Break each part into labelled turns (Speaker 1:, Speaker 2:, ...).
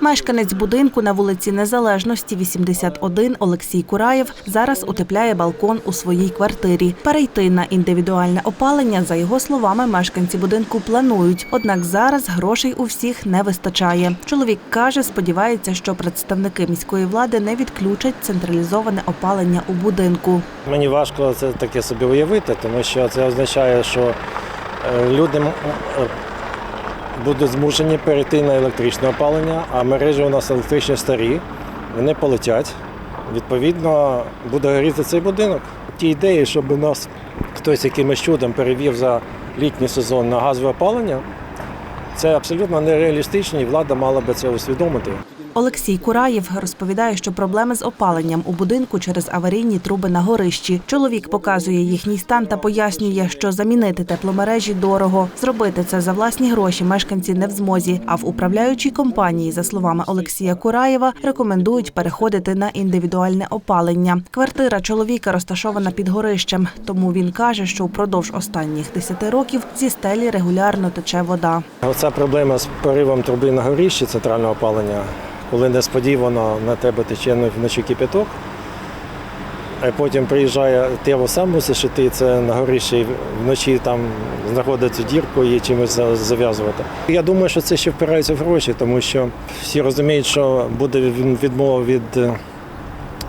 Speaker 1: Мешканець будинку на вулиці Незалежності, 81, Олексій Кураєв зараз утепляє балкон у своїй квартирі. Перейти на індивідуальне опалення, за його словами, мешканці будинку планують. Однак зараз грошей у всіх не вистачає. Чоловік каже, сподівається, що представники міської влади не відключать централізоване опалення у будинку.
Speaker 2: Мені важко це таке собі уявити, тому що це означає, що е, люди будуть змушені перейти на електричне опалення, а мережі у нас електричні старі, вони полетять. Відповідно, буде горіти цей будинок. Ті ідеї, щоб нас хтось якимось чудом перевів за літній сезон на газове опалення, це абсолютно нереалістично, і влада мала би це усвідомити.
Speaker 1: Олексій Кураєв розповідає, що проблеми з опаленням у будинку через аварійні труби на горищі. Чоловік показує їхній стан та пояснює, що замінити тепломережі дорого. Зробити це за власні гроші мешканці не в змозі. А в управляючій компанії, за словами Олексія Кураєва, рекомендують переходити на індивідуальне опалення. Квартира чоловіка розташована під горищем, тому він каже, що впродовж останніх 10 років зі стелі регулярно тече вода.
Speaker 2: Оця проблема з поривом труби на горіщі центрального опалення, коли несподівано на тебе тече вночі кипяток, а потім приїжджає, ти його сам мусиш іти, це на горищі і вночі там знаходиться дірку і чимось зав'язувати. Я думаю, що це ще впирається в гроші, тому що всі розуміють, що буде відмова від е,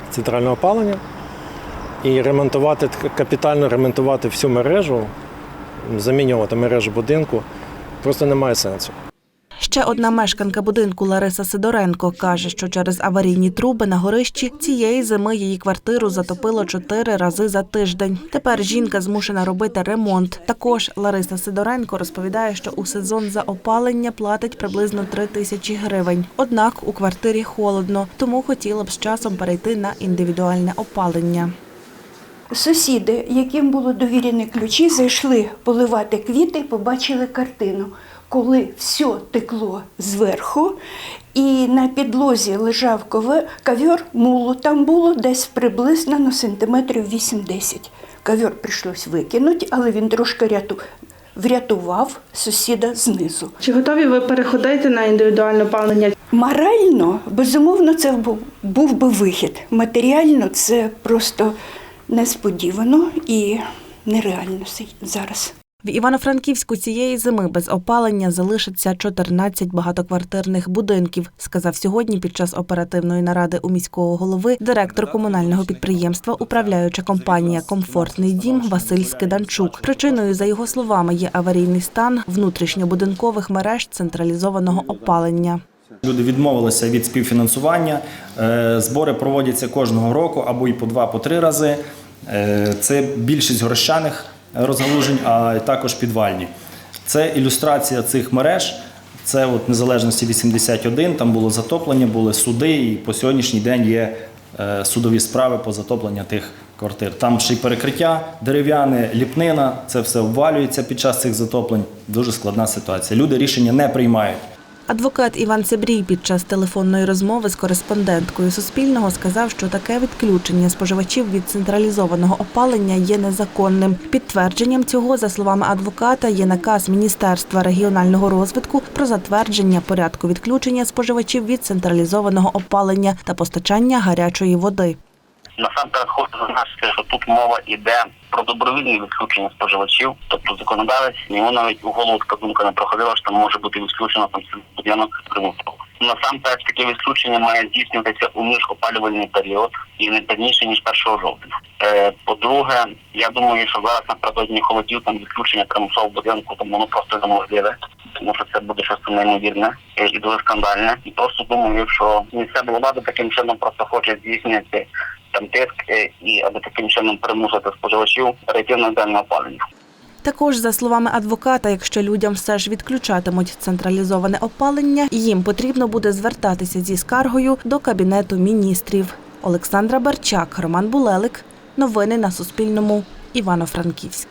Speaker 2: центрального опалення і ремонтувати капітально ремонтувати всю мережу, замінювати мережу будинку просто немає сенсу.
Speaker 1: Ще одна мешканка будинку Лариса Сидоренко каже, що через аварійні труби на горищі цієї зими її квартиру затопило чотири рази за тиждень. Тепер жінка змушена робити ремонт. Також Лариса Сидоренко розповідає, що у сезон за опалення платить приблизно три тисячі гривень. Однак у квартирі холодно, тому хотіла б з часом перейти на індивідуальне опалення.
Speaker 3: Сусіди, яким було довірені ключі, зайшли поливати квіти і побачили картину, коли все текло зверху, і на підлозі лежав ковер, мулу. Там було десь приблизно на сантиметрів 8-10. Ковер прийшлось викинути, але він трошки ряту... врятував сусіда знизу.
Speaker 4: Чи готові ви переходити на індивідуальне опалення?
Speaker 3: Морально, безумовно, це був, був би вихід. Матеріально це просто несподівано і нереально зараз.
Speaker 1: В Івано-Франківську цієї зими без опалення залишиться 14 багатоквартирних будинків, сказав сьогодні під час оперативної наради у міського голови директор комунального підприємства, управляюча компанія Комфортний дім Василь Скиданчук. Причиною, за його словами, є аварійний стан внутрішньобудинкових мереж централізованого опалення.
Speaker 5: Люди відмовилися від співфінансування. Е, Збори проводяться кожного року або і по два, по три рази. Е, Це більшість горощаних розгалужень, а також підвальні. Це ілюстрація цих мереж. Це от незалежності 81, там було затоплення, були суди, і по сьогоднішній день є е, судові справи по затопленню тих квартир. Там ще й перекриття дерев'яне, ліпнина, це все обвалюється під час цих затоплень. Дуже складна ситуація. Люди рішення не приймають.
Speaker 1: Адвокат Іван Цебрій під час телефонної розмови з кореспонденткою Суспільного сказав, що таке відключення споживачів від централізованого опалення є незаконним. Підтвердженням цього, за словами адвоката, є наказ Міністерства регіонального розвитку про затвердження порядку відключення споживачів від централізованого опалення та постачання гарячої води.
Speaker 6: Насамперед хочу зазначити, що тут мова йде про добровільне відключення споживачів, тобто законодавець йому навіть у голову така думка не проходила, що там може бути відключено там будинок примусово. Насамперед таке відключення має здійснюватися у міжопалювальний період і не пізніше ніж 1 жовтня. Е, по-друге, я думаю, що зараз напередодні холодів там відключення примусового будинку, тому воно просто неможливе, тому що це буде щось неймовірне е, і дуже скандальне. І просто думаю, що місцева влада таким чином просто хоче здійснювати там тиск е, і аби таким чином примусити споживачів перейти на дальне опалення.
Speaker 1: Також, за словами адвоката, якщо людям все ж відключатимуть централізоване опалення, їм потрібно буде звертатися зі скаргою до Кабінету міністрів. Олександра Барчак, Роман Булелик. Новини на Суспільному. Івано-Франківськ.